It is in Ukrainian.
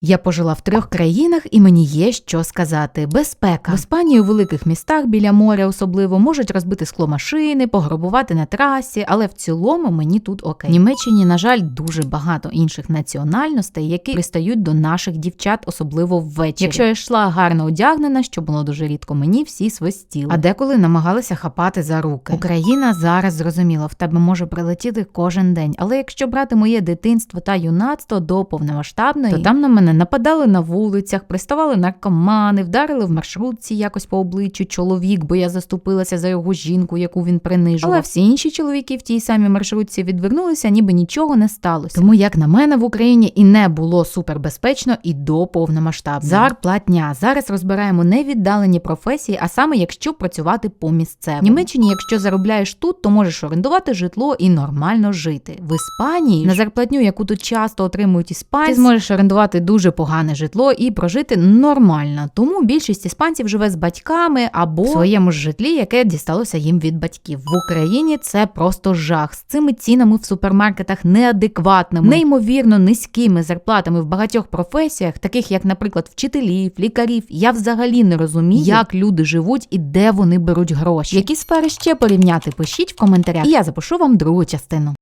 Я пожила в трьох країнах, і мені є що сказати. Безпека. В Іспанії у великих містах біля моря особливо можуть розбити скло машини, пограбувати на трасі, але в цілому мені тут окей. В Німеччині, на жаль, дуже багато інших національностей, які пристають до наших дівчат, особливо ввечері. Якщо я йшла гарно одягнена, що було дуже рідко, мені всі свистіли. А деколи намагалися хапати за руки. Україна зараз зрозуміла, в тебе може прилетіти кожен день. Але якщо брати моє дитинство та юнацтво до повномасштабної, то там на мене нападали на вулицях, приставали наркомани, вдарили в маршрутці якось по обличчю чоловік, бо я заступилася за його жінку, яку він принижував. Але всі інші чоловіки в тій самій маршрутці відвернулися, ніби нічого не сталося. Тому, як на мене, в Україні і не було супербезпечно і до повномасштабної. Зарплатня. Зараз розбираємо не віддалені професії, а саме якщо працювати по місцевому. В Німеччині, якщо заробляєш тут, то можеш орендувати житло і нормально жити. В Іспанії на зарплатню, яку тут часто отримують іспанці, ти зможеш орендувати дуже погане житло і прожити нормально. Тому більшість іспанців живе з батьками або в своєму житлі, яке дісталося їм від батьків. В Україні це просто жах з цими цінами в супермаркетах неадекватними, неймовірно низькими зарплатами в багатьох професіях, таких як, наприклад, вчителів, лікарів. Я взагалі не розумію, як люди живуть і де вони беруть гроші. Які сфери ще порівняти? Пишіть в коментарях, і я запишу вам другу частину.